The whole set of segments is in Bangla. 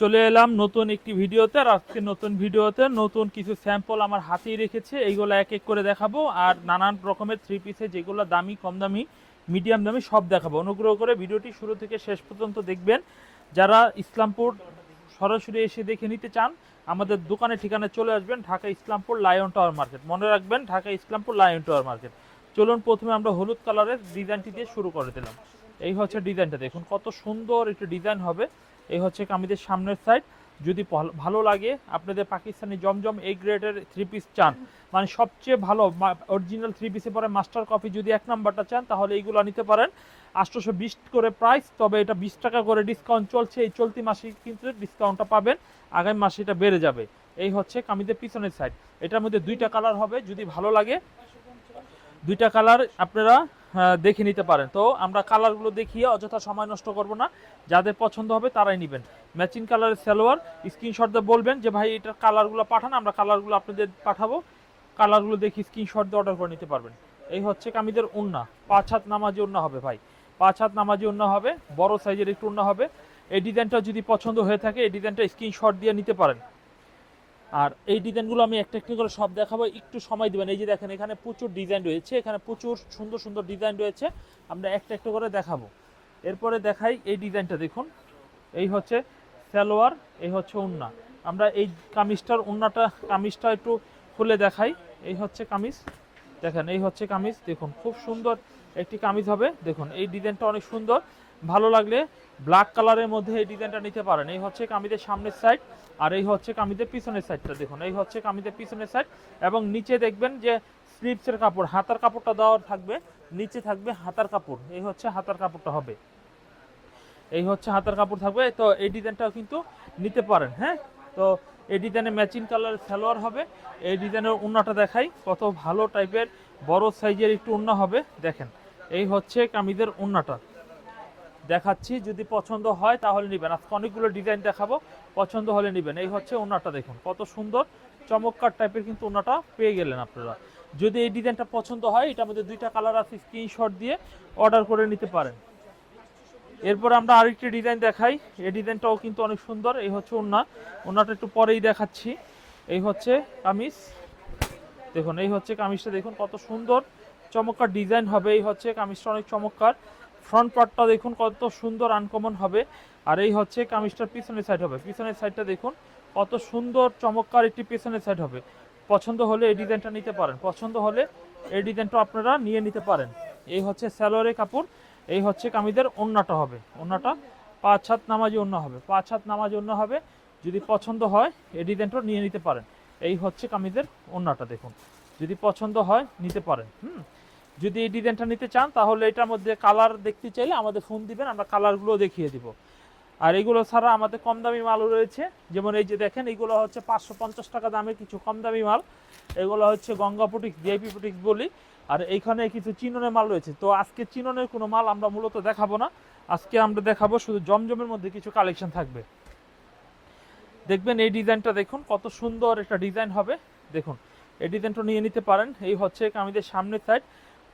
চলে এলাম নতুন একটি ভিডিওতে, আর আজকে নতুন ভিডিওতে নতুন কিছু স্যাম্পল আমার হাতেই রেখেছে, এইগুলো এক এক করে দেখাবো, আর নানান রকমের থ্রি পিসে যেগুলো দামি, কম দামি মিডিয়াম দামি, সব দেখাবো। অনুগ্রহ করে ভিডিওটি শুরু থেকে শেষ পর্যন্ত দেখবেন। যারা ইসলামপুর সরাসরি এসে দেখে নিতে চান, আমাদের দোকানে ঠিকানা চলে আসবেন, Dhaka Islampur lion tower market মনে রাখবেন, Dhaka Islampur lion tower market চলুন প্রথমে আমরা হলুদ কালারের ডিজাইনটি দিয়ে শুরু করে দিলাম। এই হচ্ছে ডিজাইনটা দেখুন কত সুন্দর একটি ডিজাইন হবে। এই হচ্ছে কামিদের সামনের সাইড যদি ভালো লাগে, আপনাদের পাকিস্তানি জমজম এই গ্রেডের থ্রি পিস চান। মানে সবচেয়ে ভালো অরিজিনাল থ্রি পিসে পরে মাস্টার কপি যদি এক নাম্বারটা চান, তাহলে এইগুলো নিতে পারেন। আটশোশো বিশ করে প্রাইস তবে এটা বিশ টাকা করে ডিসকাউন্ট চলছে। এই চলতি মাসে কিন্তু ডিসকাউন্টটা পাবেন। আগামী মাসে এটা বেড়ে যাবে। এই হচ্ছে কামিদের পিছনের সাইড এটার মধ্যে দুইটা কালার হবে, যদি ভালো লাগে। দুইটা কালার আপনারা দেখে নিতে পারেন। তো আমরা কালারগুলো দেখিয়ে অযথা সময় নষ্ট করব না। যাদের পছন্দ হবে তারাই নেবেন। ম্যাচিং কালারের সালোয়ার, স্ক্রিনশট দিয়ে বলবেন যে, ভাই, এটার কালারগুলো পাঠান, আমরা কালারগুলো আপনাদের পাঠাবো। কালারগুলো দেখি স্ক্রিনশট দিয়ে অর্ডার করে নিতে পারবেন। এই হচ্ছে কামিদের উন্না। পাঁচ হাত নামাজি উন্না হবে, ভাই। পাঁচ হাত নামাজি উন্না হবে, বড় সাইজের একটু উন্না হবে। এই ডিজাইনটা যদি পছন্দ হয়ে থাকে, এই ডিজাইনটা স্ক্রিনশট দিয়ে নিতে পারেন। আর এই ডিজাইনগুলো আমি একটা একটা করে সব দেখাবো। একটু সময় দিবেন। এই যে দেখেন, এখানে প্রচুর ডিজাইন রয়েছে। এখানে প্রচুর সুন্দর সুন্দর ডিজাইন রয়েছে। আমরা একটা একটা করে দেখাবো। এরপরে দেখাই এই ডিজাইনটা দেখুন। এই হচ্ছে সালোয়ার, এই হচ্ছে উন্না। আমরা এই কামিজটার উন্নাটা, কামিজটা একটু খুলে দেখাই। এই হচ্ছে কামিজ। দেখেন, এই হচ্ছে কামিজ। দেখুন, খুব সুন্দর একটি কামিজ হবে। দেখুন, এই ডিজাইনটা অনেক সুন্দর। ভালো লাগলে ব্ল্যাক কালারের মধ্যে এই ডিজাইনটা নিতে পারেন। এই হচ্ছে কামিজের সামনের সাইড আর এই হচ্ছে কামিজের পিছনের সাইডটা দেখুন। এই হচ্ছে কামিজের পিছনের সাইড এবং নিচে দেখবেন যে স্লিপসের কাপড়, হাতার কাপড়টা দেওয়া থাকবে, নিচে থাকবে হাতার কাপড়। এই হচ্ছে হাতার কাপড়টা হবে। এই হচ্ছে হাতার কাপড় থাকবে। তো এই ডিজাইনটাও কিন্তু নিতে পারেন হ্যাঁ? তো এই ডিজাইনে ম্যাচিং কালার সালোয়ার হবে। এই ডিজাইনের উন্নাটা দেখাই, কত ভালো টাইপের বড় সাইজের একটু উন্না হবে। দেখেন, এই হচ্ছে কামিজের উন্নাটা। দেখাচ্ছি। যদি পছন্দ হয় তাহলে নেবেন। আজকে অনেকগুলো ডিজাইন দেখাবো। পছন্দ হলে নেবেন। এই হচ্ছে ওনাটা দেখুন। কত সুন্দর, চমৎকার টাইপের কিন্তু ওনাটা পেয়ে গেলেন আপনারা। যদি এই ডিজাইনটা পছন্দ হয়, এটার মধ্যে দুইটা কালার আছে স্ক্রিনশট দিয়ে অর্ডার করে নিতে পারেন। এরপর আমরা আরেকটি ডিজাইন দেখাই। এই ডিজাইনটাও কিন্তু অনেক সুন্দর। এই হচ্ছে ওনা। ওনাটা একটু পরেই দেখাচ্ছি। এই হচ্ছে কামিজ। দেখুন, এই হচ্ছে কামিজটা দেখুন কত সুন্দর, চমৎকার ডিজাইন হবে। এই হচ্ছে কামিজটা অনেক চমৎকার। ফ্রন্ট পার্টটা দেখুন কত সুন্দর আনকমন হবে। আর এই হচ্ছে কামিজটার পিছনের সাইড হবে। পিছনের সাইডটা দেখুন, কত সুন্দর, চমৎকার একটি পিছনের সাইড হবে। পছন্দ হলে এই ডিজাইনটা নিতে পারেন। পছন্দ হলে এই ডিজাইনটা আপনারা নিয়ে নিতে পারেন। এই হচ্ছে স্যালোয়ারের কাপড়, এই হচ্ছে কামিজের ওন্নাটা হবে। ওন্নাটা পাঁচ হাত নামাজি ওন্না হবে। পাঁচ হাত নামাজি ওন্না হবে। যদি পছন্দ হয়, এই ডিজাইনটা নিয়ে নিতে পারেন। এই হচ্ছে কামিজের ওন্নাটা দেখুন। যদি পছন্দ হয়, নিতে পারেন। হুম? যদি এই ডিজাইনটা নিতে চান, তাহলে এটার মধ্যে কালার দেখতে চাইলে আমাদের ফোন দিবেন, আমরা কালারগুলো দেখিয়ে দিব। আর এগুলো ছাড়া আমাদের কম দামি মালও রয়েছে। যেমন এই যে দেখেন, এগুলো হচ্ছে পাঁচশো পঞ্চাশ টাকা দামের কিছু কম দামি মাল। এগুলো হচ্ছে গঙ্গা পুটিক্স ভিআইপি পুটিক্স বলি। আর এইখানে কিছু চিননের মাল রয়েছে। তো আজকে চিননের কোনো মাল আমরা মূলত দেখাবো না। আজকে আমরা দেখাবো শুধু জমজমের মধ্যে কিছু কালেকশন থাকবে। দেখবেন এই ডিজাইনটা দেখুন, কত সুন্দর একটা ডিজাইন হবে। দেখুন, এই ডিজাইনটা নিয়ে নিতে পারেন। এই হচ্ছে আমাদের সামনের সাইড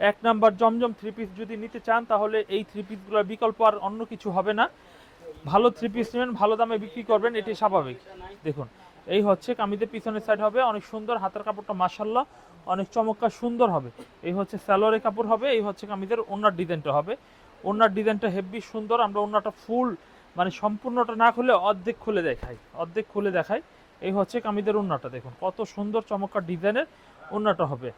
এক নাম্বার জমজম থ্রি পিস যদি নিতে চান, তাহলে এই থ্রি পিসগুলোর বিকল্প আর অন্য কিছু হবে না। ভালো থ্রি পিস নেবেন, ভালো দামে বিক্রি করবেন, এটি স্বাভাবিক। দেখুন, এই হচ্ছে কামিজের পিছনের সাইড হবে, অনেক সুন্দর হাতের কাপড়টা মাসাল্লাহ অনেক চমৎকার সুন্দর হবে। এই হচ্ছে স্যালোয়ারের কাপড় হবে, এই হচ্ছে কামিজের ওনার ডিজাইনটা হবে। ওনার ডিজাইনটা হেভি সুন্দর, আমরা ওনাটা ফুল মানে সম্পূর্ণটা না খুলে অর্ধেক খুলে দেখাই, অর্ধেক খুলে দেখাই। এই হচ্ছে কামিজের ওনাটা দেখুন, কত সুন্দর চমৎকার ডিজাইনের ওনাটা হবে।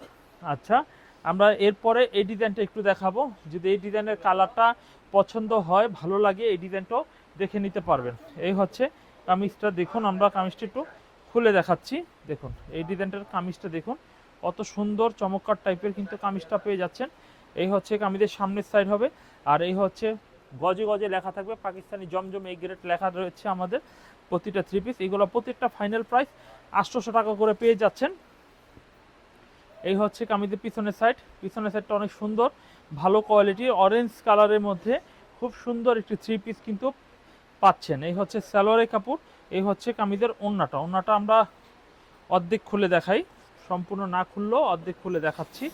আচ্ছা আমরা এরপরে এই ডিজাইনটা একটু দেখাবো। যদি এই ডিজাইনের কালারটা পছন্দ হয়, ভালো লাগে, এই ডিজাইনটাও দেখে নিতে পারবেন। এই হচ্ছে কামিজটা। দেখুন, আমরা কামিজটা একটু খুলে দেখাচ্ছি। দেখুন, এই ডিজাইনটার কামিজটা দেখুন। অত সুন্দর, চমৎকার টাইপের কিন্তু কামিজটা পেয়ে যাচ্ছেন। এই হচ্ছে কামিজের সামনের সাইড হবে। আর এই হচ্ছে গজে গজে লেখা থাকবে। পাকিস্তানি জমজম এই গ্রেড লেখা রয়েছে আমাদের প্রতিটা থ্রি পিস এগুলো প্রত্যেকটা ফাইনাল প্রাইস আটশোশো টাকা করে পেয়ে যাচ্ছেন। এই হচ্ছে কামিজের পিছনের সাইড পিছনের সাইডটা অনেক সুন্দর, ভালো কোয়ালিটির অরেঞ্জ কালারের মধ্যে খুব সুন্দর একটি থ্রি পিস কিন্তু পাচ্ছেন। এই হচ্ছে সালোয়ারের কাপড়, এই হচ্ছে কামিজের ওন্নাটা। ওন্নাটা আমরা অর্ধেক খুলে দেখাই। সম্পূর্ণ না খুললেও অর্ধেক খুলে দেখাচ্ছি।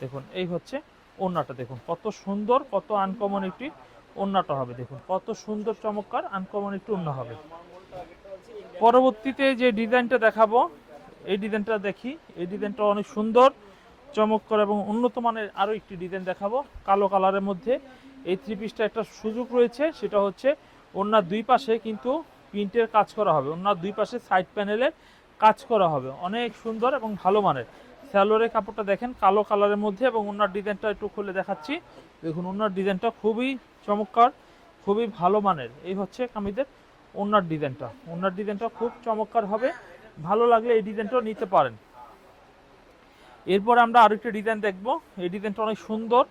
দেখুন, এই হচ্ছে ওন্নাটা। দেখুন, কত সুন্দর, কত আনকমন একটি ওন্নাটা হবে। দেখুন, কত সুন্দর, চমৎকার আনকমন একটি ওন্না হবে। পরবর্তীতে যে ডিজাইনটা দেখাবো এই ডিজাইনটা দেখি। এই ডিজাইনটা অনেক সুন্দর, চমৎকার এবং উন্নত মানের আরও একটি ডিজাইন দেখাবো কালো কালারের মধ্যে। এই থ্রি পিসটা একটা সুযোগ রয়েছে, সেটা হচ্ছে ওনার দুই পাশে কিন্তু প্রিন্টের কাজ করা হবে ওনার দুই পাশে সাইড প্যানেলের কাজ করা হবে। অনেক সুন্দর এবং ভালো মানের। স্যালোরের কাপড়টা দেখেন, কালো কালারের মধ্যে এবং ওনার ডিজাইনটা একটু খুলে দেখাচ্ছি। দেখুন ওনার ডিজাইনটা খুবই চমৎকার, খুবই ভালো মানের। এই হচ্ছে কামিদের ওনার ডিজাইনটা। ওনার ডিজাইনটা খুব চমৎকার হবে। ভালো লাগলে এই ডিজাইনটাও নিতে পারেন। এরপর আমরা আরেকটা ডিজাইন দেখব। এই ডিজাইনটা অনেক সুন্দর।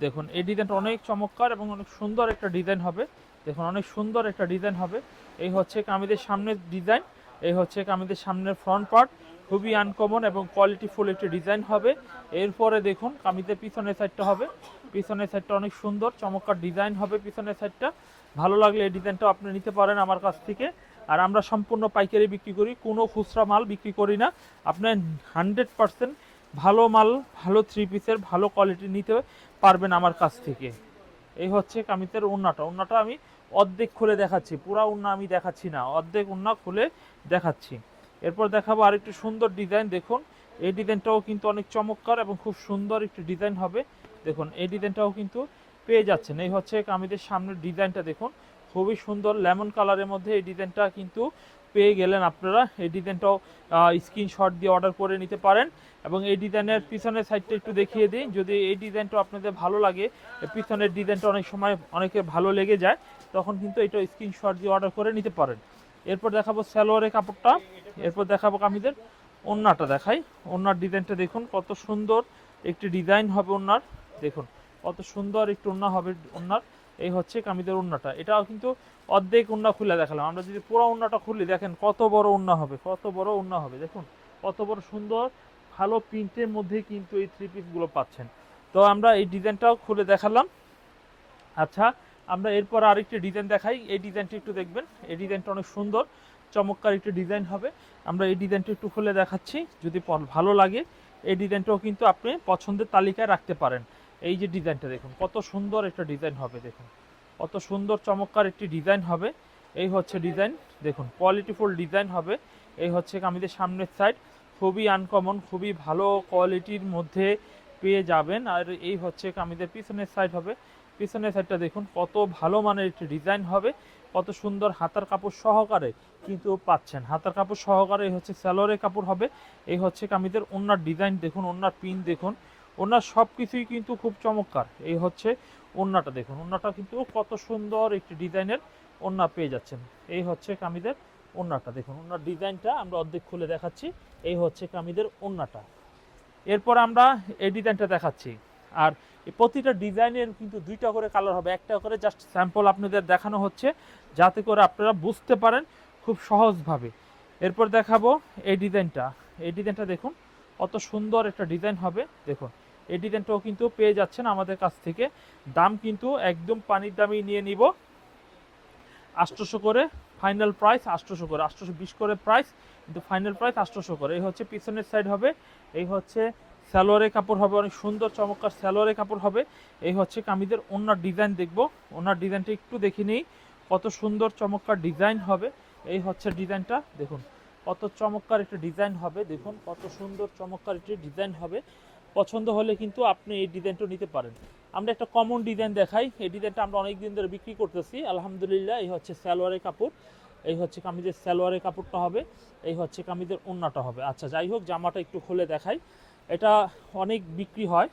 দেখুন, এই ডিজাইনটা অনেক চমৎকার এবং অনেক সুন্দর একটা ডিজাইন হবে। দেখুন, অনেক সুন্দর একটা ডিজাইন হবে। এই হচ্ছে কামিদের সামনের ডিজাইন। এই হচ্ছে কামিদের সামনের ফ্রন্ট পার্ট। খুবই আনকমন এবং কোয়ালিটিফুল একটি ডিজাইন হবে। এরপরে দেখুন, কামিদের পিছনের সাইডটা হবে। পিছনের সাইডটা অনেক সুন্দর, চমৎকার ডিজাইন হবে পিছনের সাইডটা ভালো লাগলে এই ডিজাইনটা আপনি নিতে পারেন আমার কাছ থেকে। আর আমরা সম্পূর্ণ পাইকারি বিক্রি করি, কোনো খুচরা মাল বিক্রি করি না। আপনার হান্ড্রেড পার্সেন্ট ভালো মাল, ভালো থ্রি পিসের ভালো কোয়ালিটি নিতে পারবেন আমার কাছ থেকে। এই হচ্ছে কামিজের উন্নাটা। উন্নাটা আমি অর্ধেক খুলে দেখাচ্ছি। পুরা উন্না আমি দেখাচ্ছি না। অর্ধেক উন্না খুলে দেখাচ্ছি। এরপর দেখাবো আরেকটি সুন্দর ডিজাইন দেখুন, এই ডিজাইনটাও কিন্তু অনেক চমৎকার এবং খুব সুন্দর একটি ডিজাইন হবে। দেখুন, এই ডিজাইনটাও কিন্তু পেয়ে যাচ্ছেন। এই হচ্ছে কামিজের সামনের ডিজাইনটা দেখুন খুবই সুন্দর লেমন কালারের মধ্যে এই ডিজাইনটা কিন্তু পেয়ে গেলেন আপনারা। এই ডিজাইনটাও স্ক্রিনশট দিয়ে অর্ডার করে নিতে পারেন। এবং এই ডিজাইনের পিছনের সাইডটা একটু দেখিয়ে দিই। যদি এই ডিজাইনটা আপনাদের ভালো লাগে পিছনের ডিজাইনটা অনেক সময় অনেকে ভালো লেগে যায়, তখন কিন্তু এটা স্ক্রিনশট দিয়ে অর্ডার করে নিতে পারেন। এরপর দেখাবো সালোয়ারের কাপড়টা। এরপর দেখাবো কামিদের ওন্নাটা দেখাই। ওন্নার ডিজাইনটা দেখুন, কত সুন্দর একটি ডিজাইন হবে ওন্নার। দেখুন, কত সুন্দর একটু ওন্না হবে ওন্নার। এই হচ্ছে কামিদের ওন্নাটা এটাও কিন্তু অর্ধেক ওন্না খুলে দেখালাম। আমরা যদি পুরো ওন্নাটা খুলি, দেখেন কত বড় ওন্না হবে, কত বড় ওন্না হবে। দেখুন, কত বড় সুন্দর, ভালো প্রিন্টের মধ্যে কিন্তু এই থ্রি পিসগুলো পাচ্ছেন। তো আমরা এই ডিজাইনটাও খুলে দেখালাম। আচ্ছা আমরা এরপর আরেকটি ডিজাইন দেখাই। এই ডিজাইনটি একটু দেখবেন। এই ডিজাইনটা অনেক সুন্দর, চমৎকার একটি ডিজাইন হবে। আমরা এই ডিজাইনটা একটু খুলে দেখাচ্ছি। যদি ভালো লাগে, এই ডিজাইনটাও কিন্তু আপনি পছন্দের তালিকায় রাখতে পারেন। এই যে ডিজাইনটা দেখুন, কত সুন্দর একটা ডিজাইন হবে, দেখুন। কত সুন্দর, চমৎকার একটি ডিজাইন হবে। এই হচ্ছে ডিজাইন, দেখুন কোয়ালিটিফুল ডিজাইন হবে। এই হচ্ছে কামিদের সামনের সাইড খুবই আনকমন খুবই ভালো কোয়ালিটির মধ্যে পেয়ে যাবেন। আর এই হচ্ছে কামিদের পিছনের সাইড হবে। পিছনের সাইডটা দেখুন, কত ভালো মানের একটি ডিজাইন হবে। কত সুন্দর হাতার কাপড় সহকারে কিন্তু পাচ্ছেন। হাতার কাপড় সহকারে হচ্ছে স্যালোয়ারের কাপড় হবে। এই হচ্ছে কামিদের ওনার ডিজাইন, দেখুন ওনার পিন, দেখুন। ওনার সব কিছুই কিন্তু খুব চমৎকার। এই হচ্ছে ওন্নাটা দেখুন। ওন্নাটা কিন্তু কত সুন্দর একটি ডিজাইনের ওন্না পেয়ে যাচ্ছেন। এই হচ্ছে কামিদের ওন্নাটা দেখুন। ওনার ডিজাইনটা আমরা অর্ধেক খুলে দেখাচ্ছি। এই হচ্ছে কামিদের ওন্নাটা এরপর আমরা এই ডিজাইনটা দেখাচ্ছি। আর প্রতিটা ডিজাইনের কিন্তু দুইটা করে কালার হবে। একটা করে জাস্ট স্যাম্পল আপনাদের দেখানো হচ্ছে, যাতে করে আপনারা বুঝতে পারেন খুব সহজভাবে। এরপর দেখাবো এই ডিজাইনটা। এই ডিজাইনটা দেখুন, কত সুন্দর একটা ডিজাইন হবে। দেখুন এই ডিজাইনটাও কিন্তু পেয়ে যাচ্ছেন আমাদের কাছ থেকে। দাম কিন্তু একদম পানির দামই নিয়ে নিব। আটশোশো করে ফাইনাল প্রাইস আটশোশো করে, আটশোশো বিশ করে প্রাইস কিন্তু ফাইনাল প্রাইস আটশোশো করে। এই হচ্ছে পিছনের সাইড হবে, এই হচ্ছে সালোয়ারের কাপড় হবে, অনেক সুন্দর, চমৎকার সালোয়ারের কাপড় হবে। এই হচ্ছে কামিদের ওনার ডিজাইন দেখব। ওনার ডিজাইনটা একটু দেখে নিই, কত সুন্দর, চমৎকার ডিজাইন হবে। এই হচ্ছে ডিজাইনটা দেখুন, কত চমৎকার একটা ডিজাইন হবে, দেখুন, কত সুন্দর, চমৎকার একটি ডিজাইন হবে। পছন্দ হলে কিন্তু আপনি এই ডিজাইনটা নিতে পারেন। আমরা একটা কমন ডিজাইন দেখাই। এই ডিজাইনটা আমরা অনেক দিন ধরে বিক্রি করতেছি। আলহামদুলিল্লাহ, এই হচ্ছে সালোয়ারের কাপড়। এই হচ্ছে কামিজের সালোয়ারের কাপড়টা হবে। এই হচ্ছে কামিজের ওন্নাটা হবে। আচ্ছা যাই হোক, জামাটা একটু খুলে দেখাই। এটা অনেক বিক্রি হয়।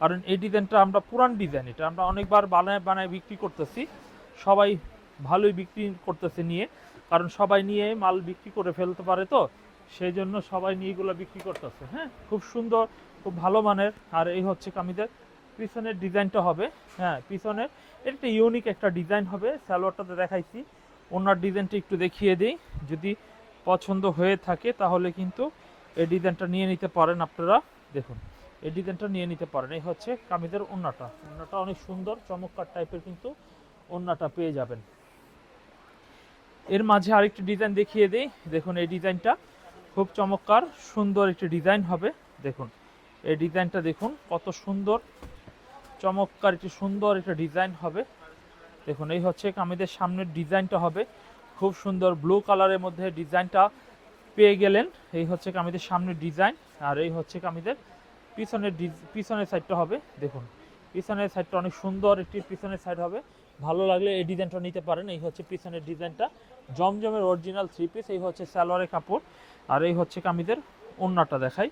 কারণ এই ডিজাইনটা আমরা পুরান ডিজাইন এটা। আমরা অনেকবার বানায় বানায় বিক্রি করতেছি। সবাই ভালোই বিক্রি করতেছে নিয়ে। কারণ সবাই নিয়ে মাল বিক্রি করে ফেলতে পারে তো। সেই জন্য সবাই নিয়ে এগুলো বিক্রি করতেছে হ্যাঁ? খুব সুন্দর, খুব ভালো মানের। আর এই হচ্ছে কামিদের, পিছনের ডিজাইনটা হবে হ্যাঁ পিছনের। এটা একটা ইউনিক একটা ডিজাইন হবে, সালোয়ারটাতে দেখাইছি। ওনার ডিজাইনটা একটু দেখিয়ে দিই, যদি পছন্দ হয়ে থাকে তাহলে কিন্তু এই ডিজাইনটা নিয়ে নিতে পারেন আপনারা। দেখুন, এই ডিজাইনটা নিয়ে নিতে পারেন। এই হচ্ছে কামিদের ওন্নাটা। ওন্নাটা অনেক সুন্দর, চমৎকার টাইপের কিন্তু ওন্নাটা পেয়ে যাবেন। এর মাঝে আরেকটি ডিজাইন দেখিয়ে দিই। দেখুন, এই ডিজাইনটা খুব চমৎকার, সুন্দর একটি ডিজাইন হবে। দেখুন, এই ডিজাইনটা দেখুন, কত সুন্দর, চমৎকার একটি সুন্দর একটা ডিজাইন হবে। দেখুন, এই হচ্ছে কামিদের সামনের ডিজাইনটা হবে। খুব সুন্দর ব্লু কালারের মধ্যে ডিজাইনটা পেয়ে গেলেন। এই হচ্ছে কামিজের সামনের ডিজাইন, আর এই হচ্ছে কামিজের পিছনের পিছনের সাইডটা হবে। দেখুন, পিছনের সাইডটা অনেক সুন্দর একটি পিছনের সাইড হবে। ভালো লাগলে এই ডিজাইনটা নিতে পারেন। এই হচ্ছে পিছনের ডিজাইনটা। জমজমের অরিজিনাল থ্রি পিস এই হচ্ছে সালোয়ারের কাপড়। আর এই হচ্ছে কামিদের ওন্নাটা দেখাই।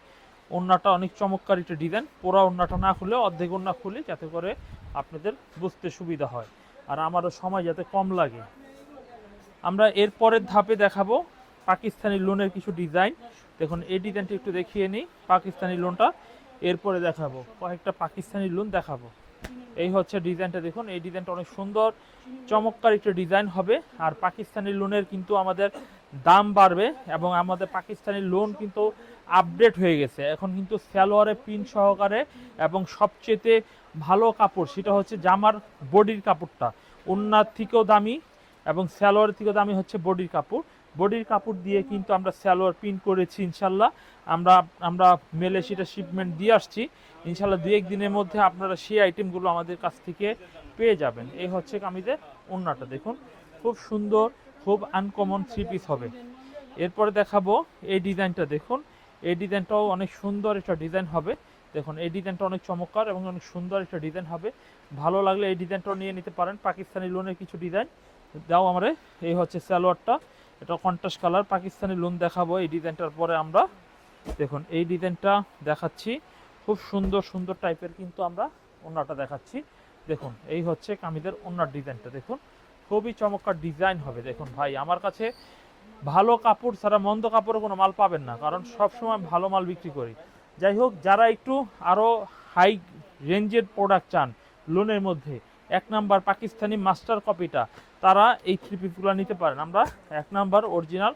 ওন্নাটা অনেক চমৎকার একটা ডিজাইন। পুরো ওন্নাটা না খুলে অর্ধেক ওন্না খুলি যাতে করে আপনাদের বুঝতে সুবিধা হয়। আর আমারও সময় যাতে কম লাগে। আমরা এর পরের ধাপে দেখাবো পাকিস্তানি লোনের কিছু ডিজাইন। দেখুন, এই ডিজাইনটা একটু দেখিয়ে নিই। পাকিস্তানি লোনটা। এরপরে দেখাবো। কয়েকটা পাকিস্তানি লোন দেখাবো। এই হচ্ছে ডিজাইনটা দেখুন, এই ডিজাইনটা অনেক সুন্দর, চমৎকার একটা ডিজাইন হবে। আর পাকিস্তানি লোনের কিন্তু আমাদের দাম বাড়বে এবং আমাদের পাকিস্তানি লোন কিন্তু আপডেট হয়ে গেছে। এখন কিন্তু স্যালোয়ারে পিন সহকারে এবং সবচেয়ে ভালো কাপড় সেটা হচ্ছে জামার বডির কাপড়টা। ওনার থেকেও দামি এবং সালোয়ারের থেকেও দামি হচ্ছে বডির কাপড়। বডির কাপড় দিয়ে কিন্তু আমরা সালোয়ার পিন করেছি, ইনশাল্লাহ। আমরা আমরা মেলে সেটা শিপমেন্ট দিয়ে আসছি। ইনশাল্লাহ দু এক দিনের মধ্যে আপনারা সেই আইটেমগুলো আমাদের কাছ থেকে পেয়ে যাবেন। এই হচ্ছে কামিজের ওড়নাটা, দেখুন। খুব সুন্দর, খুব আনকমন থ্রি পিস হবে। এরপরে দেখাবো এই ডিজাইনটা, দেখুন। এই ডিজাইনটাও অনেক সুন্দর একটা ডিজাইন হবে। দেখুন, এই ডিজাইনটা অনেক চমৎকার এবং অনেক সুন্দর একটা ডিজাইন হবে। ভালো লাগলে এই ডিজাইনটাও নিয়ে নিতে পারেন। পাকিস্তানি লোনের কিছু ডিজাইন দাও আমারে। এই হচ্ছে সালোয়ারটা। এটা কন্ট্রাস্ট কালার, পাকিস্তানি লোন দেখাবো এই ডিজাইনটার পরে আমরা। দেখুন, এই ডিজাইনটা দেখাচ্ছি। খুব সুন্দর সুন্দর টাইপের কিন্তু আমরা ওনাটা দেখাচ্ছি। দেখুন, এই হচ্ছে কামিদের ওনার ডিজাইনটা, দেখুন। খুবই চমৎকার ডিজাইন হবে, দেখুন ভাই। আমার কাছে ভালো কাপড় ছাড়া মন্দ কাপড়ে কোনো মাল পাবেন না, কারণ সব সময় ভালো মাল বিক্রি করি। যাই হোক, যারা একটু আরও হাই রেঞ্জের প্রোডাক্ট চান লোনের মধ্যে এক নাম্বার পাকিস্তানি মাস্টার কপিটা। তারা এই থ্রি পিসগুলো নিতে পারেন। আমরা এক number original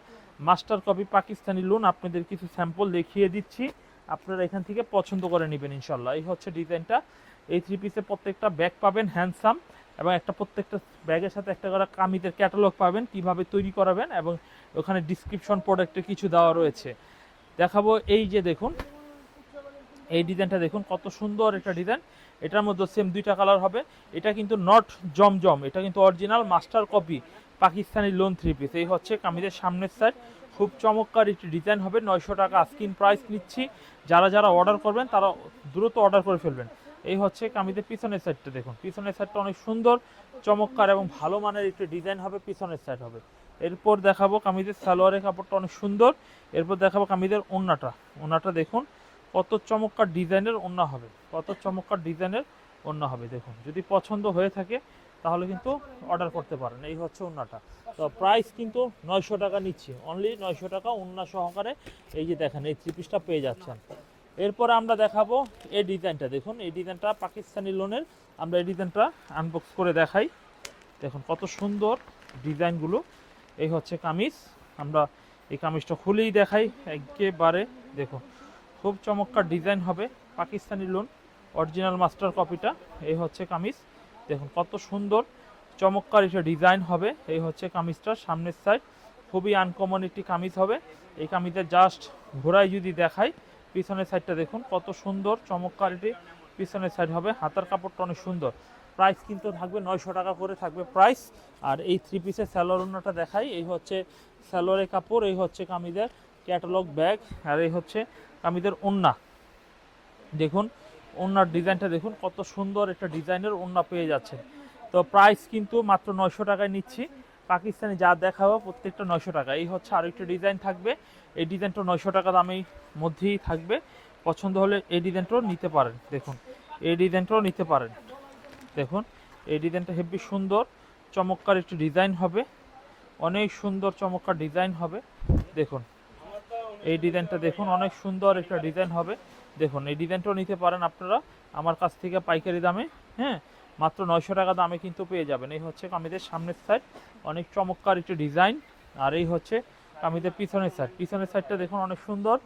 master copy Pakistani lawn আপনাদের কিছু স্যাম্পল দেখিয়ে দিচ্ছি। আপনারা এখান থেকে পছন্দ করে নেবেন ইনশাল্লাহ এই হচ্ছে ডিজাইনটা। এই থ্রি পিসে প্রত্যেকটা ব্যাগ পাবেন হ্যান্ডসাম এবং একটা প্রত্যেকটা ব্যাগের সাথে একটা করে কামিদের ক্যাটালগ পাবেন, কীভাবে তৈরি করাবেন, এবং ওখানে ডিসক্রিপশন প্রোডাক্টে কিছু দেওয়া রয়েছে। দেখাবো এই যে দেখুন, এই ডিজাইনটা দেখুন, কত সুন্দর একটা ডিজাইন। এটার মধ্যে সেম দুইটা কালার হবে। এটা কিন্তু নট জমজম, এটা কিন্তু original master copy Pakistani lawn three piece এই হচ্ছে কামিজের সামনের সাইড খুব চমৎকার একটি ডিজাইন হবে, নয়শো টাকা স্ক্রিন প্রাইস নিচ্ছি। যারা যারা অর্ডার করবেন, তারা দ্রুত অর্ডার করে ফেলবেন। এই হচ্ছে কামিজের পিছনের সাইডটা দেখুন। পিছনের সাইডটা অনেক সুন্দর, চমৎকার এবং ভালো মানের একটি ডিজাইন হবে, পিছনের সাইড হবে। এরপর দেখাবো কামিজের সালোয়ারের কাপড়টা অনেক সুন্দর। এরপর দেখাবো কামিজের ওন্নাটা। ওন্নাটা দেখুন। কত চমৎকার ডিজাইনের ওন্না হবে, কত চমৎকার ডিজাইনের ওন্না হবে, দেখুন। যদি পছন্দ হয়ে থাকে, তাহলে কিন্তু অর্ডার করতে পারেন, এই হচ্ছে ওন্নাটা তো প্রাইস কিন্তু নয়শো টাকা নিচ্ছি অনলি নয়শো টাকা ওন্না সহকারে, এই যে দেখেন, এই থ্রি পিসটা পেয়ে যাচ্ছেন। এরপরে আমরা দেখাবো এই ডিজাইনটা, দেখুন, এই ডিজাইনটা পাকিস্তানি লোনের আমরা এই ডিজাইনটা আনবক্স করে দেখাই। দেখুন, কত সুন্দর ডিজাইনগুলো, এই হচ্ছে কামিজ, আমরা এই কামিজটা খুলেই দেখাই, একেবারে, দেখুন। খুব চমৎকার ডিজাইন হবে পাকিস্তানি লোন অরিজিনাল মাস্টার কপিটা এই হচ্ছে কামিজ। দেখুন, কত সুন্দর, চমৎকার এটা ডিজাইন হবে। এই হচ্ছে কামিজটার সামনের সাইড খুবই আনকমন একটি কামিজ হবে। এই কামিজের জাস্ট ঘোড়ায় যদি দেখাই, পিছনের সাইডটা দেখুন, কত সুন্দর, চমৎকার এটি পিছনের সাইড হবে। হাতার কাপড়টা অনেক সুন্দর। প্রাইস কিন্তু থাকবে নয়শো টাকা করে থাকবে প্রাইস আর এই থ্রি পিসের স্যালোয়ার ওনাটা দেখাই। এই হচ্ছে স্যালোয়ারের কাপড়, এই হচ্ছে কামিজের। ক্যাটালগ ব্যাগ আর এই হচ্ছে কামিজের ওন্না। দেখুন, ওন্নার ডিজাইনটা দেখুন, কত সুন্দর একটা ডিজাইনের ওন্না পেয়ে যাচ্ছে। তো প্রাইস কিন্তু মাত্র নয়শো টাকায় নিচ্ছি। পাকিস্তানি যা দেখাবো প্রত্যেকটা নয়শো টাকা। এই হচ্ছে আরেকটা ডিজাইন থাকবে। এই ডিজাইনটা নয়শো টাকা দামের মধ্যেই থাকবে। পছন্দ হলে এই ডিজাইনটাও নিতে পারেন। দেখুন, এই ডিজাইনটাও নিতে পারেন। দেখুন, এই ডিজাইনটা হেভি সুন্দর, চমৎকার একটি ডিজাইন হবে। অনেক সুন্দর, চমৎকার ডিজাইন হবে। দেখুন এই ডিজাইনটা দেখুন, অনেক সুন্দর একটা ডিজাইন হবে। দেখুন, এই ডিজাইনটাও নিতে পারেন আপনারা। আমার কাছ থেকে পাইকারি দামে হ্যাঁ মাত্র নয়শো টাকা দামে কিন্তু পেয়ে যাবেন। এই হচ্ছে কামিজের সামনের সাইড অনেক চমৎকার একটি ডিজাইন। আর এই হচ্ছে কামিজের পিছনের সাইড পিছনের সাইডটা দেখুন, অনেক সুন্দর।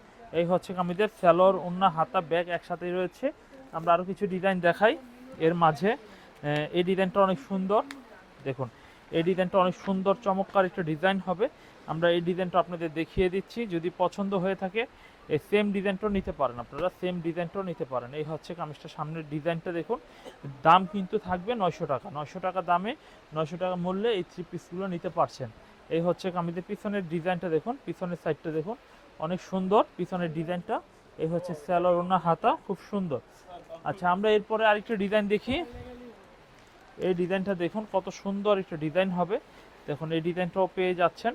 এই হচ্ছে কামিজের স্যালোর ওন্না হাতা, ব্যাগ একসাথেই রয়েছে। আমরা আরও কিছু ডিজাইন দেখাই। এর মাঝে এই ডিজাইনটা অনেক সুন্দর। দেখুন, এই ডিজাইনটা অনেক সুন্দর, চমৎকার একটা ডিজাইন হবে। আমরা এই ডিজাইনটা আপনাদের দেখিয়ে দিচ্ছি। যদি পছন্দ হয়ে থাকে, এই সেম ডিজাইনটাও নিতে পারেন আপনারা সেম ডিজাইনটাও নিতে পারেন। এই হচ্ছে কামিজটা সামনের ডিজাইনটা দেখুন। দাম কিন্তু থাকবে নয়শো টাকা। নয়শো টাকা দামে, নয়শো টাকা মূল্যে এই থ্রি পিসগুলো নিতে পারছেন। এই হচ্ছে কামিজের পিছনের ডিজাইনটা দেখুন, পিছনের সাইডটা দেখুন। অনেক সুন্দর পিছনের ডিজাইনটা। এই হচ্ছে স্যালোর ওনা হাতা, খুব সুন্দর। আচ্ছা আমরা এরপরে আরেকটা ডিজাইন দেখি। এই ডিজাইনটা দেখুন, কত সুন্দর একটা ডিজাইন হবে। দেখুন, এই ডিজাইনটাও পেয়ে যাচ্ছেন।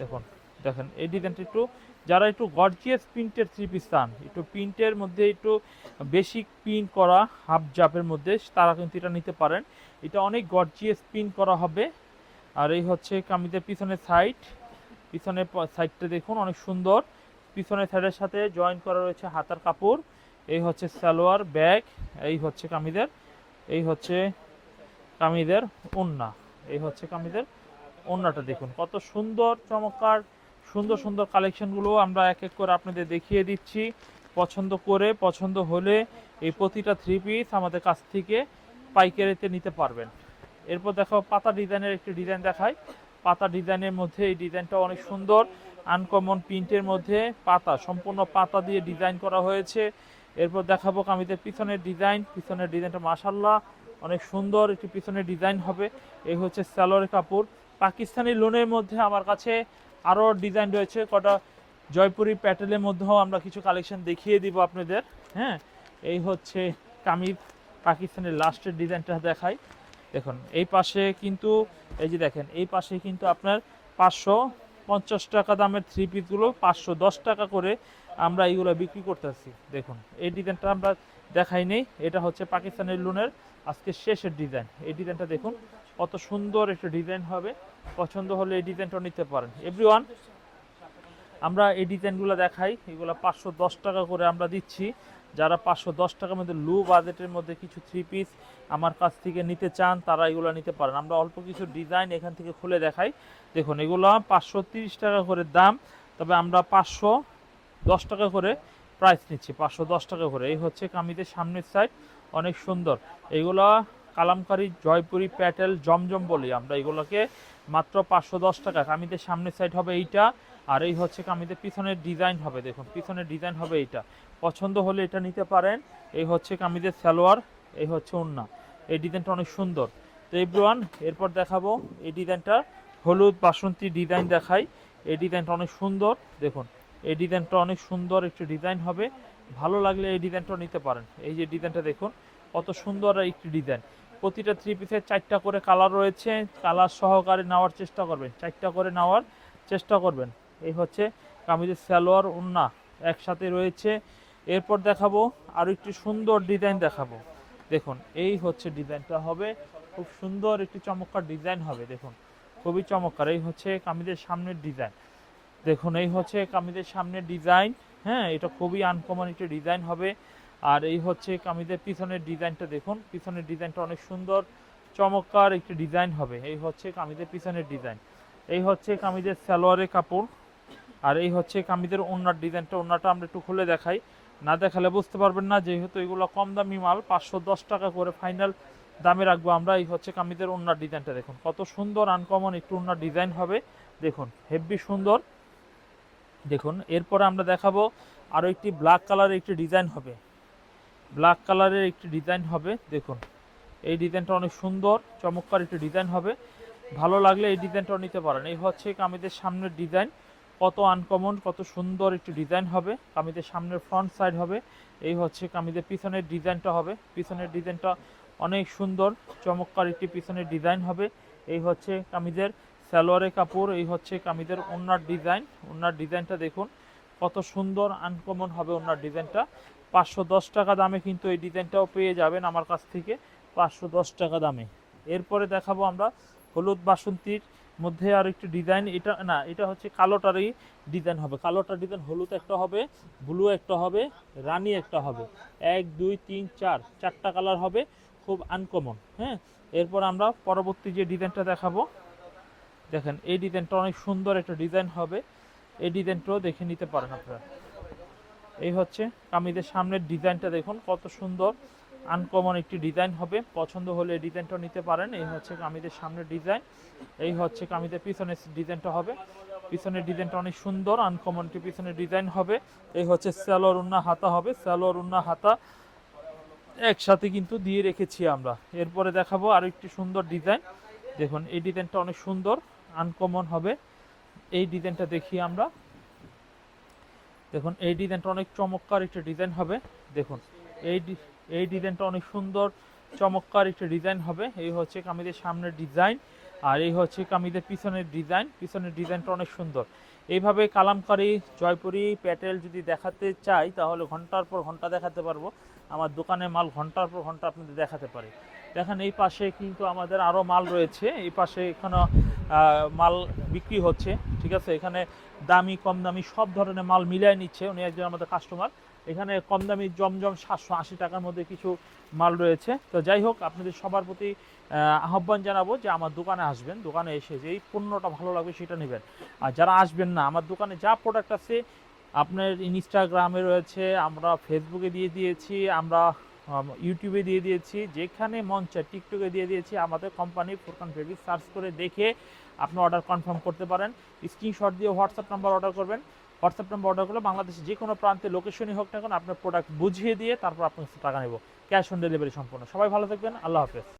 দেখুন, দেখেন, এই ডিজাইনটা একটু, যারা একটু গর্জিয়াস প্রিন্টের থ্রি পিস চান, একটু প্রিন্টের মধ্যে একটু বেসিক প্রিন্ট করা হাফ জাপের মধ্যে, তারা কিন্তু এটা নিতে পারেন। এটা অনেক গর্জিয়াস প্রিন্ট করা হবে। আর এই হচ্ছে কামিজের পিছনের সাইড পিছনের সাইডটা দেখুন, অনেক সুন্দর। পিছনের সাইডের সাথে জয়েন করা রয়েছে হাতার কাপড়। এই হচ্ছে সালোয়ার ব্যাগ এই হচ্ছে কামিজের, এই হচ্ছে কামিজের ওন্না, এই হচ্ছে কামিজের ওন্নাটা দেখুন। কত সুন্দর, চমৎকার, সুন্দর সুন্দর কালেকশনগুলো আমরা এক এক করে আপনাদের দেখিয়ে দিচ্ছি। পছন্দ করে, পছন্দ হলে এই প্রতিটা থ্রি পিস আমাদের কাছ থেকে পাইকারিতে নিতে পারবেন। এরপর দেখো, পাতা ডিজাইনের একটি ডিজাইন দেখায় পাতা ডিজাইনের মধ্যে এই ডিজাইনটা অনেক সুন্দর। আনকমন প্রিন্টের মধ্যে পাতা, সম্পূর্ণ পাতা দিয়ে ডিজাইন করা হয়েছে। এরপর দেখাবো কামিজের পিছনের ডিজাইন। পিছনের ডিজাইনটা মাসাল্লাহ অনেক সুন্দর একটি পিছনের ডিজাইন হবে। এই হচ্ছে স্যালোয়ার কাপড়। পাকিস্তানি লোনের মধ্যে আমার কাছে আরও ডিজাইন রয়েছে। কটা জয়পুরি প্যাটেলের মধ্যেও আমরা কিছু কালেকশন দেখিয়ে দিব আপনাদের। হ্যাঁ এই হচ্ছে কামিজ পাকিস্তানের লাস্টের ডিজাইনটা দেখাই। দেখুন, এই পাশে কিন্তু, এই যে দেখেন, এই পাশে কিন্তু আপনার পাঁচশো পঞ্চাশ টাকা দামের থ্রি পিসগুলো পাঁচশো দশ টাকা করে আমরা এইগুলো বিক্রি করতেছি। দেখুন, এই ডিজাইনটা আমরা দেখাই নেই। এটা হচ্ছে পাকিস্তানের লোনের আজকে শেষের ডিজাইন এই ডিজাইনটা দেখুন কত সুন্দর একটা ডিজাইন হবে। পছন্দ হলে এই ডিজাইনটা নিতে পারেন। এভরিওয়ান আমরা এই ডিজাইনগুলো দেখাই। এগুলো পাঁচশো দশ টাকা করে আমরা দিচ্ছি। যারা পাঁচশো দশ টাকার মধ্যে লো বাজেটের মধ্যে কিছু থ্রি পিস আমার কাছ থেকে নিতে চান, তারা এগুলো নিতে পারেন। আমরা অল্প কিছু ডিজাইন এখান থেকে খুলে দেখাই। দেখুন, এগুলো পাঁচশো তিরিশ টাকা করে দাম। তবে আমরা পাঁচশো দশ টাকা করে প্রাইস নিচ্ছি, পাঁচশো দশ টাকা করে। এই হচ্ছে কামিজের সামনের সাইড অনেক সুন্দর। এইগুলো কালামকারী জয়পুরি প্যাটেল জমজম বলি আমরা, এগুলোকে মাত্র পাঁচশো দশ টাকা। কামিজের সামনের সাইড হবে এইটা, আর এই হচ্ছে কামিজের পিছনের ডিজাইন হবে, দেখুন, পিছনের ডিজাইন হবে এইটা। পছন্দ হলে এটা নিতে পারেন, এই হচ্ছে কামিদের সালোয়ার, এই হচ্ছে ওন্না এই ডিজাইনটা অনেক সুন্দর। তো এভরিওয়ান, এরপর দেখাবো এই ডিজাইনটা হলুদ বাসন্তী ডিজাইন দেখাই, এই ডিজাইনটা অনেক সুন্দর, দেখুন, এই ডিজাইনটা অনেক সুন্দর একটি ডিজাইন হবে। ভালো লাগলে এই ডিজাইনটা নিতে পারেন। এই যে ডিজাইনটা দেখুন, কত সুন্দর একটি ডিজাইন প্রতিটা থ্রি পিসের চারটা করে কালার রয়েছে। কালার সহকারে নেওয়ার চেষ্টা করবেন। চারটা করে নেওয়ার চেষ্টা করবেন। এই হচ্ছে কামিজের সালোয়ার উন্না একসাথে রয়েছে। এরপর দেখাবো আরও একটি সুন্দর ডিজাইন দেখাবো। দেখুন, এই হচ্ছে ডিজাইনটা হবে। খুব সুন্দর একটি চমৎকার ডিজাইন হবে, দেখুন। খুবই চমৎকার। এই হচ্ছে কামিজের সামনের ডিজাইন দেখুন, এই হচ্ছে কামিজের সামনের ডিজাইন হ্যাঁ এটা খুবই আনকমন একটি ডিজাইন হবে। আর এই হচ্ছে কামিজের পিছনের ডিজাইনটা দেখুন। পিছনের ডিজাইনটা অনেক সুন্দর, চমৎকার একটি ডিজাইন হবে। এই হচ্ছে কামিজের পিছনের ডিজাইন। এই হচ্ছে কামিজের সালোয়ারের কাপড় আর এই হচ্ছে কামিজের ওনার ডিজাইনটা। ওনাটা আমরা একটু খুলে দেখাই। না দেখালে বুঝতে পারবেন না, যেহেতু এগুলো কম দামি মাল, পাঁচশো দশ টাকা করে ফাইনাল দামে রাখব আমরা। এই হচ্ছে কামিজের ওনার ডিজাইনটা দেখুন। কত সুন্দর আনকমন একটু ওনার ডিজাইন হবে। দেখুন, হেভি সুন্দর। দেখুন, এরপরে আমরা দেখাবো আরও একটি ব্ল্যাক কালারের একটি ডিজাইন হবে। ব্ল্যাক কালারের একটি ডিজাইন হবে, দেখুন। এই ডিজাইনটা অনেক সুন্দর, চমৎকার একটি ডিজাইন হবে। ভালো লাগলে এই ডিজাইনটাও নিতে পারেন। এই হচ্ছে কামিজের সামনের ডিজাইন। কত আনকমন কত সুন্দর একটি ডিজাইন হবে। কামিজের সামনের ফ্রন্ট সাইড হবে। এই হচ্ছে কামিজের পিছনের ডিজাইনটা হবে। পিছনের ডিজাইনটা অনেক সুন্দর, চমৎকার একটি পিছনের ডিজাইন হবে। এই হচ্ছে কামিজের সালোয়ারের কাপড়, এই হচ্ছে কামিজের ওনার ডিজাইন। ওনার ডিজাইনটা দেখুন, কত সুন্দর আনকমন হবে ওনার ডিজাইনটা। পাঁচশো দশ টাকা দামে কিন্তু এই ডিজাইনটাও পেয়ে যাবেন আমার কাছ থেকে পাঁচশো দশ টাকা দামে। এরপরে দেখাবো আমরা হলুদ বাসন্তীর মধ্যে আর একটি ডিজাইন, এটা না, এটা হচ্ছে কালোটারই ডিজাইন হবে। কালোটার ডিজাইন, হলুদ একটা হবে, ব্লু একটা হবে, রানী একটা হবে। এক, দুই, তিন, চার, চারটা কালার হবে, খুব আনকমন হ্যাঁ? এরপর আমরা পরবর্তী যে ডিজাইনটা দেখাবো, দেখেন, এই ডিজাইনটা অনেক সুন্দর একটা ডিজাইন হবে। এই ডিজাইনটাও দেখে নিতে পারেন আপনারা। এই হচ্ছে কামিজের সামনের ডিজাইনটা দেখুন, কত সুন্দর আনকমন একটি ডিজাইন হবে। পছন্দ হলে এই ডিজাইনটা নিতে পারেন, এই হচ্ছে কামিজের সামনের ডিজাইন। এই হচ্ছে কামিজের পিছনের ডিজাইনটা হবে। পিছনের ডিজাইনটা অনেক সুন্দর আনকমন একটি পিছনের ডিজাইন হবে। এই হচ্ছে স্যালোর উন্না হাতা হবে স্যালোর উন্না হাতা একসাথে কিন্তু দিয়ে রেখেছি আমরা। এরপরে দেখাবো আর একটি সুন্দর ডিজাইন। দেখুন, এই ডিজাইনটা অনেক সুন্দর আনকমন হবে। এই ডিজাইনটা দেখি আমরা। দেখুন, এই ডিজাইনটা অনেক চমৎকার একটা ডিজাইন হবে। দেখুন, এই এই ডিজাইনটা অনেক সুন্দর, চমৎকার একটা ডিজাইন হবে। এই হচ্ছে কামিজের সামনের ডিজাইন আর এই হচ্ছে কামিজের পিছনের ডিজাইন। পিছনের ডিজাইনটা অনেক সুন্দর। এইভাবে কালামকারি, জয়পুরি, প্যাটেল যদি দেখাতে চাই, তাহলে ঘণ্টার পর ঘণ্টা দেখাতে পারব। আমার দোকানে মাল ঘণ্টার পর ঘণ্টা আপনাদের দেখাতে পারি। দেখেন এই পাশে কিন্তু আমাদের আরও মাল রয়েছে। এই পাশে এখানে মাল বিক্রি হচ্ছে ঠিক আছে? এখানে দামি কম দামি সব ধরনের মাল মিলিয়ে নিচ্ছে উনি একজন আমাদের কাস্টমার এখানে কম দামি জমজম সাতশো আশি টাকার মধ্যে কিছু মাল রয়েছে। তো যাই হোক আপনাদের সবার প্রতি আহ্বান জানাব যে আমার দোকানে আসবেন। দোকানে এসে যেই পণ্যটা ভালো লাগবে সেটা নেবেন। আর যারা আসবেন না আমার দোকানে যা প্রোডাক্ট আছে আপনার ইনস্টাগ্রামে রয়েছে আমরা ফেসবুকে দিয়ে দিয়েছি আমরা আম, ইউটিউবে দিয়ে দিয়েছি। যেখানে মন চায় টিকটকে দিয়ে দিয়েছি। আমাদের কোম্পানি ফুরকান ফেব্রিক সার্চ করে দেখে আপনি অর্ডার কনফার্ম করতে পারেন। স্ক্রিনশট দিয়ে হোয়াটসঅ্যাপ নাম্বার অর্ডার করবেন। হোয়াটসঅ্যাপ নাম্বার অর্ডার করলে বাংলাদেশে যে কোনো প্রান্তে লোকেশনই হোক না কেন আপনার প্রোডাক্ট বুঝিয়ে দিয়ে তারপর আপনার টাকা নেব। ক্যাশ অন ডেলিভারি সম্পূর্ণ। সবাই ভালো থাকবেন। আল্লাহ হাফেজ।